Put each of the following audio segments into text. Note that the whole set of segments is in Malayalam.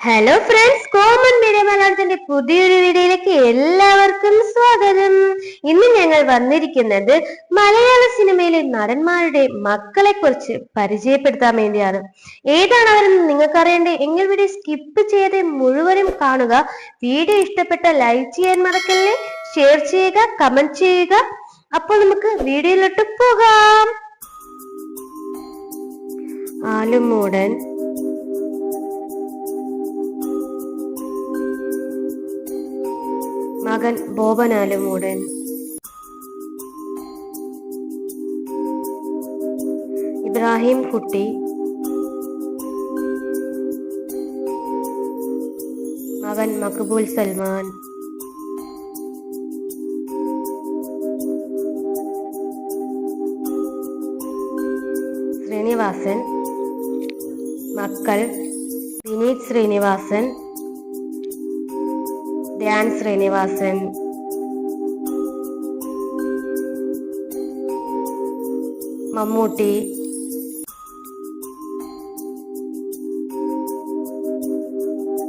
ഹലോ ഫ്രണ്ട്സ് കോമൺ മീഡിയ മലയാളത്തിന്റെ പുതിയൊരു വീഡിയോയിലേക്ക് എല്ലാവർക്കും സ്വാഗതം. ഇന്ന് ഞങ്ങൾ വന്നിരിക്കുന്നത് മലയാള സിനിമയിലെ നടന്മാരുടെ മക്കളെ കുറിച്ച് പരിചയപ്പെടുത്താൻ വേണ്ടിയാണ്. ഏതാണ് അവരെന്ന് നിങ്ങൾക്ക് അറിയേണ്ടത് എങ്കിൽ വീഡിയോ സ്കിപ്പ് ചെയ്ത് മുഴുവനും കാണുക? വീഡിയോ ഇഷ്ടപ്പെട്ട ലൈക്ക് ചെയ്യാൻ മറക്കല്ലേ? ഷെയർ ചെയ്യുക കമന്റ് ചെയ്യുക. അപ്പോൾ നമുക്ക് വീഡിയോയിലോട്ട് പോകാം. ആലുമൂടൻ മകൻ ബോബനാലുമൂടൻ ഇബ്രാഹിം കുട്ടി. മകൻ മക്ബൂൽ സൽമാൻ. ശ്രീനിവാസൻ. മക്കൾ വിനീത് ശ്രീനിവാസൻ. ധ്യാൻ ശ്രീനിവാസൻ. മമ്മൂട്ടി.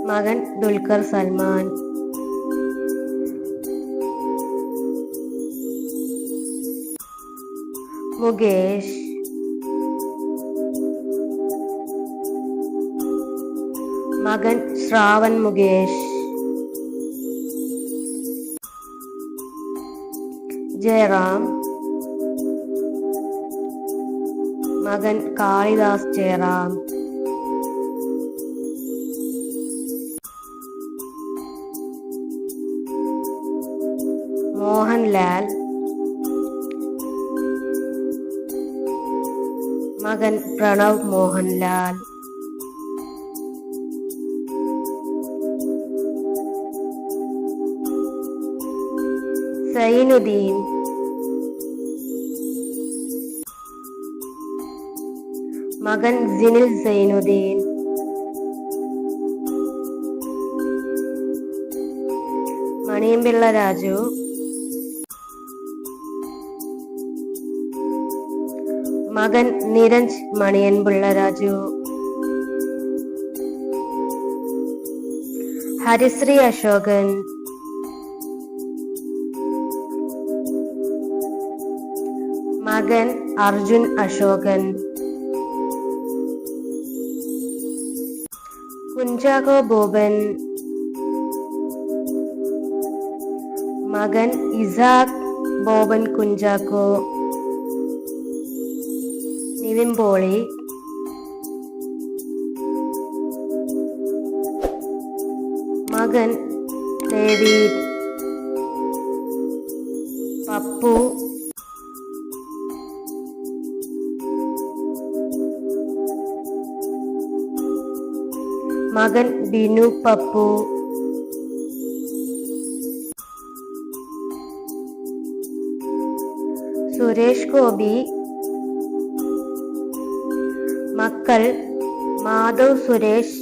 മകൻ ദുൽഖർ സൽമാൻ. മുകേഷ്. മകൻ ശ്രാവൺ മുകേഷ്. ജയറാം മകൻ കാളിദാസ് ജയറാം. മോഹൻലാൽ മകൻ പ്രണവ് മോഹൻലാൽ. സൈനുദ്ദീൻ മകൻ സിനിൽ സൈനുദ്ദീൻ. മണിയമ്പിള്ള രാജു. മകൻ നിരഞ്ജ് മണിയൻപിള്ള രാജു. ഹരിശ്രീ അശോകൻ. മകൻ അർജുൻ അശോകൻ. കുഞ്ചാക്കോ ബോബൻ. മകൻ ഇസാഖ് ബോബൻ കുഞ്ചാക്കോ. നിവിൻ പോളി. മകൻ ഡേവിഡ്. പപ്പു മകൻ ബിനു പപ്പു സുരേഷ് ഗോപി മക്കൾ മാധവ് സുരേഷ്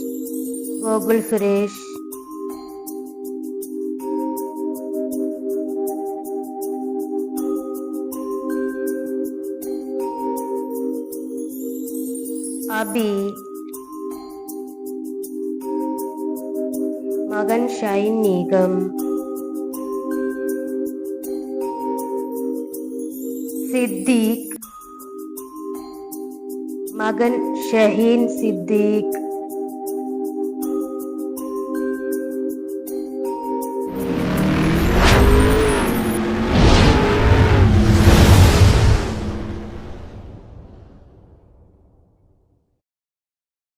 ഗോകുൽ സുരേഷ് അബി मगन शाइन नीगम। सिद्दीक। मगन शहीन सिद्दीक।